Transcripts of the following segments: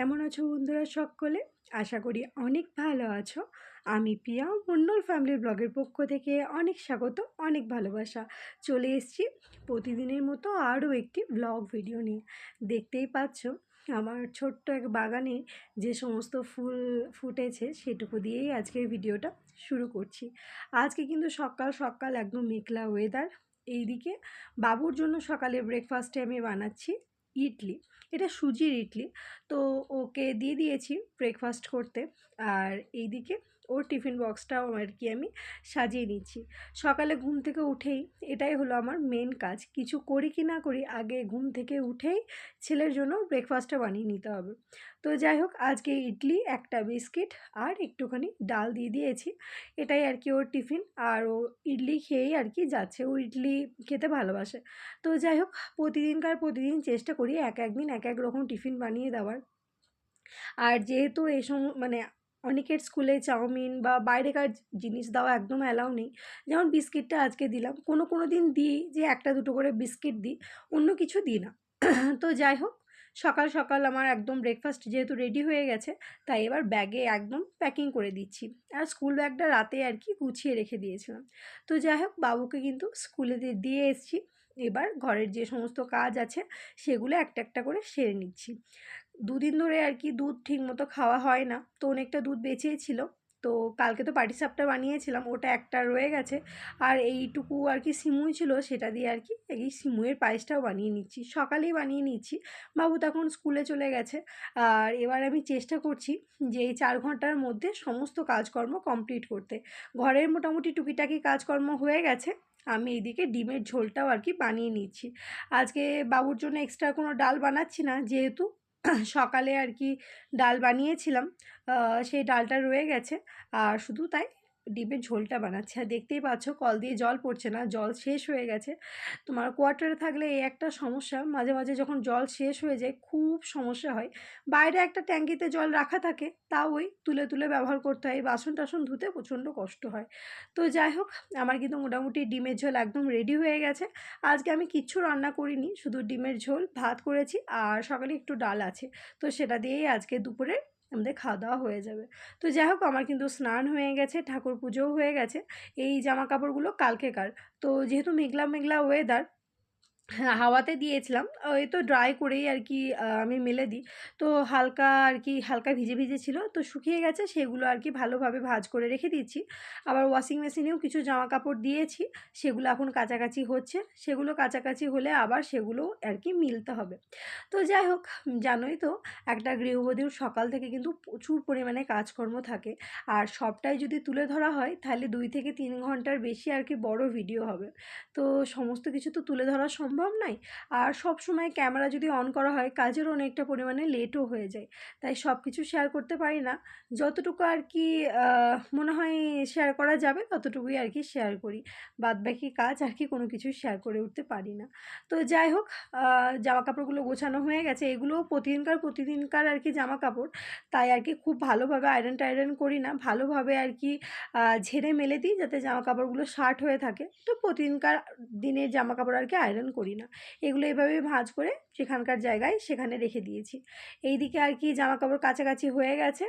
কেমন আছো বন্ধুরা সকলে? আশা করি অনেক ভালো আছো। আমি পিয়া মন্ডল ফ্যামিলির ব্লগের পক্ষ থেকে অনেক স্বাগত, অনেক ভালোবাসা। চলে এসেছি প্রতিদিনের মতো আরও একটি ব্লগ ভিডিও নিয়ে। দেখতেই পাচ্ছ, আমার ছোট্ট এক বাগানে যে সমস্ত ফুল ফুটেছে সেটুকু দিয়েই আজকের ভিডিওটা শুরু করছি। আজকে কিন্তু সকাল সকাল একদম মেঘলা ওয়েদার এইদিকে বাবুর জন্য সকালে ব্রেকফাস্টে আমি বানাচ্ছি। ইডলি এটা সুজির ইডলি। তো ওকে দিয়ে দিয়েছি ব্রেকফাস্ট করতে। আর এইদিকে ওর টিফিন বক্সটাও আর কি আমি সাজিয়ে নিচ্ছি। সকালে ঘুম থেকে উঠেই এটাই হলো আমার মেন কাজ। কিছু করি কি না করি আগে ঘুম থেকে উঠেই ছেলের জন্য ব্রেকফাস্টটা বানিয়ে নিতে হবে। তো যাই হোক, আজকে ইডলি, একটা বিস্কিট আর একটুখানি ডাল দিয়ে দিয়েছি। এটাই আর কি ওর টিফিন আর ও ইডলি খেয়েই আর কি যাচ্ছে। ও ইডলি খেতে ভালোবাসে। তো যাই হোক, প্রতিদিনকার প্রতিদিন চেষ্টা করি এক একদিন এক এক রকম টিফিন বানিয়ে দেওয়ার। আর যেহেতু এই সম মানে অনেকের স্কুলে চাউমিন বা বাইরেকার জিনিস দেওয়া একদম অ্যালাউ নেই। যেমন বিস্কিটটা আজকে দিলাম। কোনো কোনো দিন দিই যে একটা দুটো করে বিস্কিট দিই, অন্য কিছু দিই না। তো যাই হোক, সকাল সকাল আমার একদম ব্রেকফাস্ট যেহেতু রেডি হয়ে গেছে, তাই এবার ব্যাগে একদম প্যাকিং করে দিচ্ছি। আর স্কুল ব্যাগটা রাতে আর কি গুছিয়ে রেখে দিয়েছিলাম। তো যাই হোক, বাবুকে কিন্তু স্কুলে দিয়ে এসেছি। এবার ঘরের যে সমস্ত কাজ আছে, সেগুলো একটা একটা করে সেরে নিচ্ছি। দুদিন ধরে আর কি দুধ ঠিক মতো খাওয়া হয় না। তো অনেকটা দুধ বেঁচেই ছিল। তো কালকে তো পাটিসাপটা বানিয়েছিলাম, ওটা একটা রয়ে গেছে। আর এইটুকু আর কি সিমুই ছিল, সেটা দিয়ে আর কি এই সিমুয়ের পায়েসটাও বানিয়ে নিচ্ছি। সকালেই বানিয়ে নিচ্ছি। বাবু তখন স্কুলে চলে গেছে। আর এবার আমি চেষ্টা করছি যে এই চার ঘণ্টার মধ্যে সমস্ত কাজকর্ম কমপ্লিট করতে। ঘরের মোটামুটি টুকিটাকি কাজকর্ম হয়ে গেছে। আমি এইদিকে ডিমের ঝোলটাও আর কি বানিয়ে নিচ্ছি। আজকে বাবুর জন্য এক্সট্রা কোনো ডাল বানাচ্ছি না, যেহেতু সকালে আর কি ডাল বানিয়েছিলাম। সেই ডালটা রয়ে গেছে। আর শুধু তাই ডিমের ঝোলটা বানাচ্ছি। আর দেখতেই পাচ্ছ, কল দিয়ে জল পড়ছে না, জল শেষ হয়ে গেছে। তোমার কোয়ার্টারে থাকলে এই একটা সমস্যা, মাঝে মাঝে যখন জল শেষ হয়ে যায়, খুব সমস্যা হয়। বাইরে একটা ট্যাঙ্কিতে জল রাখা থাকে তা ওই তুলে তুলে ব্যবহার করতে হয়। বাসন টাসন ধুতে প্রচণ্ড কষ্ট হয়। তো যাই হোক, আমার কিন্তু মোটামুটি ডিমের ঝোল একদম রেডি হয়ে গেছে। আজকে আমি কিচ্ছু রান্না করিনি, শুধু ডিমের ঝোল, ভাত করেছি, আর সকালে একটু ডাল আছে। তো সেটা দিয়েই আজকে দুপুরে আমাদের খাওয়া দাওয়া হয়ে যাবে। তো যাই হোক, আমার কিন্তু স্নান হয়ে গেছে, ঠাকুর পুজোও হয়ে গেছে। এই জামা কাপড়গুলো কালকেকার। তো যেহেতু মেঘলা মেঘলা ওয়েদার হাওয়াতে দিয়েছিলাম। ওই তো ড্রাই করেই আর কি আমি মেলে দিই। তো হালকা আর কি হালকা ভিজে ভিজে ছিল। তো শুকিয়ে গেছে, সেগুলো আর কি ভালোভাবে ভাজ করে রেখে দিচ্ছি আবার ওয়াশিং মেশিনেও কিছু জামা কাপড় দিয়েছি। সেগুলো এখন কাছাকাছি হচ্ছে। সেগুলো কাছাকাছি হলে আবার সেগুলো আর কি মিলতে হবে। তো যাই হোক, জানোই তো, একটা গৃহবধূর সকাল থেকে কিন্তু প্রচুর পরিমাণে কাজকর্ম থাকে। আর সবটাই যদি তুলে ধরা হয়, তাহলে দুই থেকে তিন ঘণ্টার বেশি আর কি বড় ভিডিও হবে। তো সমস্ত কিছু তো তুলে ধরা সম্ভব সম্ভব নয়। আর সব সময় ক্যামেরা যদি অন করা হয়, কাজের অনেকটা পরিমাণে লেটও হয়ে যায়। তাই সব কিছু শেয়ার করতে পারি না। যতটুকু আর কি মনে হয় শেয়ার করা যাবে, ততটুকুই আর কি শেয়ার করি। বাদ বাকি কাজ আর কি কোনো কিছু শেয়ার করে উঠতে পারি না। তো যাই হোক জামা কাপড়গুলো গোছানো হয়ে গেছে। এগুলোও প্রতিদিনকার প্রতিদিনকার আর কি জামা কাপড় তাই আর কি খুব ভালোভাবে আয়রন টায়রন করি না। ভালোভাবে আর কি ঝেড়ে মেলে দিই যাতে জামা কাপড়গুলো শার্ট হয়ে থাকে। তো প্রতিদিনকার দিনের জামা কাপড় আর কি আয়রন করি। করি না। এগুলো এভাবে ভাঁজ করে সেখানকার জায়গায় সেখানে রেখে দিয়েছি। এইদিকে আর কি জামা কাপড় কাছাকাছি হয়ে গেছে,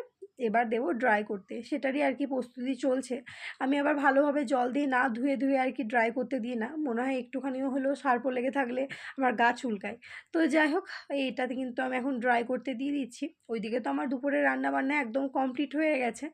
এবার দেবো ড্রাই করতে। সেটারই আর কি প্রস্তুতি চলছে। আমি আবার ভালোভাবে জল দিয়ে না ধুয়ে ধুয়ে আর কি ড্রাই করতে দিই না। মনে হয় একটুখানিও হলেও সার্প লেগে থাকলে আমার গা চুলকায়। তো যাই হোক, এইটাতে কিন্তু আমি এখন ড্রাই করতে দিয়ে দিচ্ছি। ওইদিকে তো আমার দুপুরে রান্না বান্না একদম কমপ্লিট হয়ে গেছে।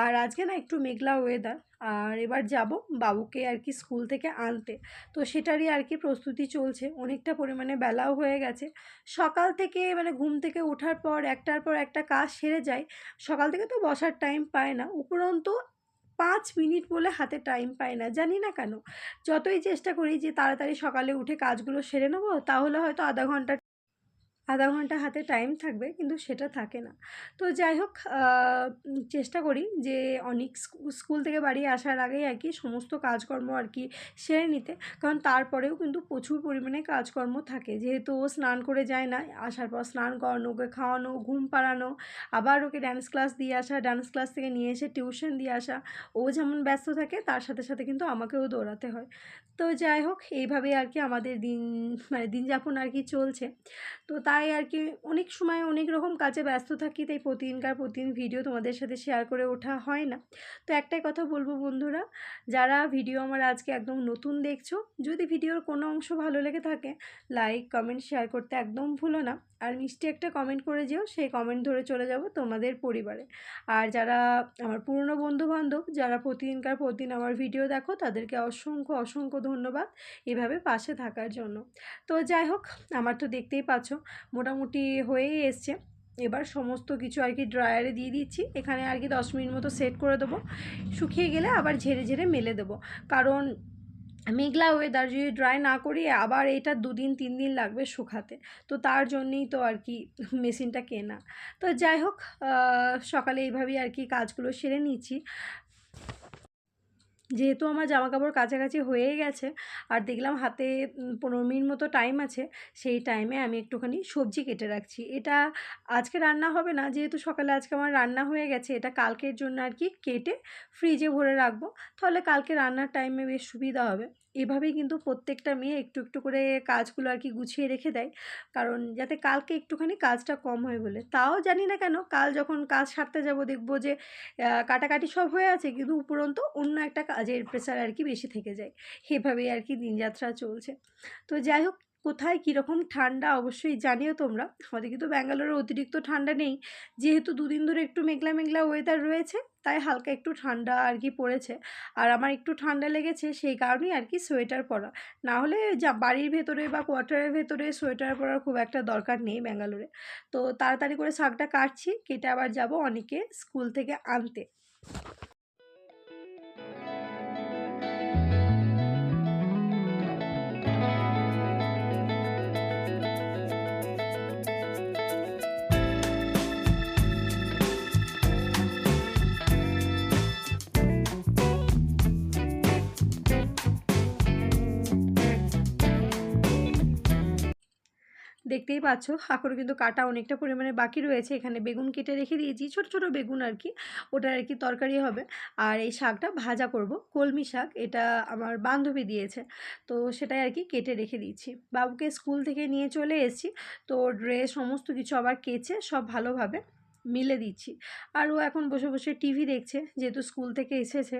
আর আজকে না একটু মেঘলা ওয়েদার আর এবার যাব বাবুকে আর কি স্কুল থেকে আনতে। তো সেটারই আর কি প্রস্তুতি চলছে। অনেকটা পরিমাণে বেলাও হয়ে গেছে। সকাল থেকে মানে ঘুম থেকে ওঠার পর একটার পর একটা কাজ সেরে যায়। সকাল থেকে তো বসার টাইম পায় না। উপরন্তু পাঁচ মিনিট বলে হাতে টাইম পায় না। জানি না কেন। যতই চেষ্টা করি যে তাড়াতাড়ি সকালে উঠে কাজগুলো সেরে নেব, তাহলে হয়তো আধা ঘণ্টা আধা ঘণ্টা হাতে টাইম থাকবে, কিন্তু সেটা থাকে না। তো যাই হোক চেষ্টা করি যে অনেক স্কুল থেকে বাড়ি আসার আগেই আর কি সমস্ত কাজকর্ম আর কি সেরে নিতে। কারণ তারপরেও কিন্তু প্রচুর পরিমাণে কাজকর্ম থাকে। যেহেতু ও স্নান করে যায় না, আসার পর স্নান করানো, ওকে খাওয়ানো, ঘুম পাড়ানো, আবার ওকে ড্যান্স ক্লাস দিয়ে আসা ডান্স ক্লাস থেকে নিয়ে এসে টিউশন দিয়ে আসা, ও যেমন ব্যস্ত থাকে, তার সাথে সাথে কিন্তু আমাকেও দৌড়াতে হয়। তো যাই হোক, এইভাবেই আর কি আমাদের দিন মানে দিন যাপন আর কি চলছে। তো তার তাই আর কি অনেক সময় অনেক রকম কাজে ব্যস্ত থাকি, তাই প্রতিদিনকার প্রতিদিন ভিডিও তোমাদের সাথে শেয়ার করে ওঠা হয় না। তো একটাই কথা বলব বন্ধুরা, যারা ভিডিও আমার আজকে একদম নতুন দেখছ, যদি ভিডিওর কোনো অংশ ভালো লেগে থাকে লাইক কমেন্ট শেয়ার করতে একদম ভুলো না। আর মিষ্টি একটা কমেন্ট করে যেও, সেই কমেন্ট ধরে চলে যাব তোমাদের পরিবারে। আর যারা আমার পুরনো বন্ধুবান্ধব, যারা প্রতিদিনকার প্রতিদিন আমার ভিডিও দেখো, তাদেরকে অসংখ্য অসংখ্য ধন্যবাদ এভাবে পাশে থাকার জন্য। তো যাই হোক, আমার তো দেখতেই পাচ্ছ মোটামুটি হয়েই এসছে। এবার সমস্ত কিছু আর কি ড্রায়ারে দিয়ে দিচ্ছি। এখানে আর কি দশ মিনিট মতো সেট করে দেবো। শুকিয়ে গেলে আবার ঝেড়ে ঝেড়ে মেলে দেবো। কারণ মেঘলা ওয়েদার যদি ড্রাই না করি, আবার এটা দুদিন তিন দিন লাগবে শুকাতে। তো তার জন্যই তো আর কি মেশিনটা কেনা। তো যাই হোক সকালে এইভাবেই আর কি কাজগুলো সেরে নিচ্ছি। যেহেতু আমার জামা কাপড় কাছাকাছি হয়ে গেছে, আর দেখলাম হাতে পনেরো মিনিট মতো টাইম আছে, সেই টাইমে আমি একটুখানি সবজি কেটে রাখছি। এটা আজকে রান্না হবে না, যেহেতু সকালে আজকে আমার রান্না হয়ে গেছে, এটা কালকের জন্য আর কি কেটে ফ্রিজে ভরে রাখব। তাহলে কালকে রান্নার টাইমে বেশ সুবিধা হবে। এভাবেই কিন্তু প্রত্যেকটা মেয়ে একটু একটু করে কাজগুলো আর কি গুছিয়ে রেখে দেয়। কারণ যাতে কালকে একটুখানি কাজটা কম হয় বলে। তাও জানি না কেন, কাল যখন কাজ সারতে যাব দেখব যে কাটাকাটি সব হয়ে আছে কিন্তু উপরন্ত অন্য একটা কাজের প্রেশার আর কি বেশি থেকে যায়। এভাবেই আর কি দিনযাত্রা চলছে। তো যাই হোক কোথায় কীরকম ঠান্ডা, অবশ্যই জানিও তোমরা। আমাদের কিন্তু ব্যাঙ্গালোরে অতিরিক্ত ঠান্ডা নেই। যেহেতু দুদিন ধরে একটু মেঘলা মেঘলা ওয়েদার রয়েছে, তাই হালকা একটু ঠান্ডা আর কি পড়েছে। আর আমার একটু ঠান্ডা লেগেছে, সেই কারণেই আর কি সোয়েটার পরা। না হলে যা বাড়ির ভেতরে বা কোয়ার্টারের ভেতরে সোয়েটার পরার খুব একটা দরকার নেই ব্যাঙ্গালোরে। তো তাড়াতাড়ি করে শাকটা কাটছি, কেটে আবার যাব অনেকে স্কুল থেকে আনতে। দেখতেই পাচ্ছ এখনও কিন্তু কাটা অনেকটা পরিমাণে বাকি রয়েছে। এখানে বেগুন কেটে রেখে দিয়েছি, ছোট ছোট বেগুন আর কি। ওটা আর কি তরকারি হবে। আর এই শাকটা ভাজা করব, কলমি শাক, এটা আমার বান্ধবী দিয়েছে। তো সেটাই আর কি কেটে রেখে দিয়েছি। বাবুকে স্কুল থেকে নিয়ে চলে এসেছি। তো ড্রেস সমস্ত কিছু আবার কেচে সব ভালোভাবে মিলে দিচ্ছি। আর ও এখন বসে বসে টিভি দেখছে, যেহেতু স্কুল থেকে এসেছে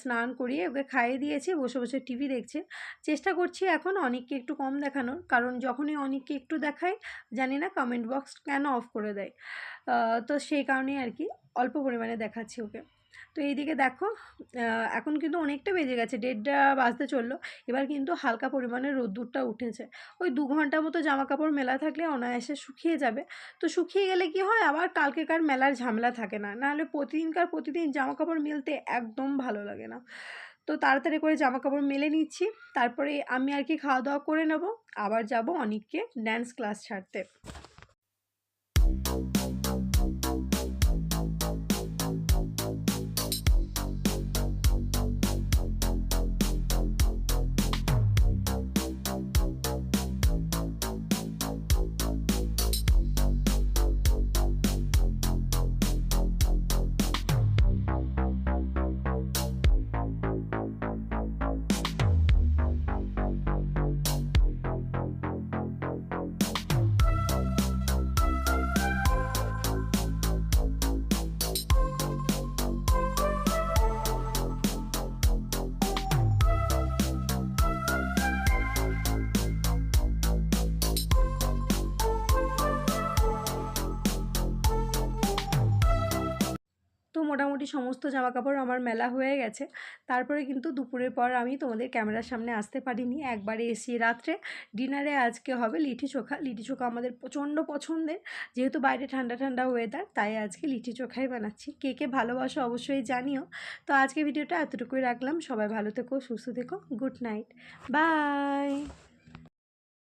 স্নান করিয়ে ওকে খাইয়ে দিয়েছি, বসে বসে টিভি দেখছে। চেষ্টা করছি এখন অনেককে একটু কম দেখানোর, কারণ যখনই অনেককে একটু দেখাই, জানি না কমেন্ট বক্স কেন অফ করে দেয়। তো সেই কারণেই আর কি অল্প পরিমাণে দেখাচ্ছি ওকে। তো এইদিকে দেখো এখন কিন্তু অনেকটা বেজে গেছে, দেড়টা বাজতে চলল। এবার কিন্তু হালকা পরিমাণে রোদ্দুরটা উঠেছে। ওই দু ঘণ্টা মতো জামা কাপড় মেলা থাকলে অনায়াসে শুকিয়ে যাবে। তো শুকিয়ে গেলে কি হয়, আবার কালকেকার মেলার ঝামেলা থাকে না। নাহলে প্রতিদিনকার প্রতিদিন জামা কাপড় মেলতে একদম ভালো লাগে না। তো তাড়াতাড়ি করে জামা কাপড় মেলে নিচ্ছি। তারপরে আমি আর কি খাওয়া দাওয়া করে নেব। আবার যাব অনেককে ড্যান্স ক্লাস ছাড়তে। মোটামুটি সমস্ত জামা কাপড় আমার মেলা হয়ে গেছে। তারপরে কিন্তু দুপুরের পর আমি তোমাদের ক্যামেরার সামনে আসতে পারিনি। একবারে এসি রাত্রে ডিনারে আজকে হবে লিটি চোখা। লিটি চোখা আমাদের প্রচণ্ড পছন্দের। যেহেতু বাইরে ঠান্ডা ঠান্ডা ওয়েদার তাই আজকে লিটি চোখাই বানাচ্ছি। কে কে ভালোবাসো অবশ্যই জানিও। তো আজকে ভিডিওটা এতটুকুই রাখলাম। সবাই ভালো থেকো, সুস্থ থেকো। Good night. বাই!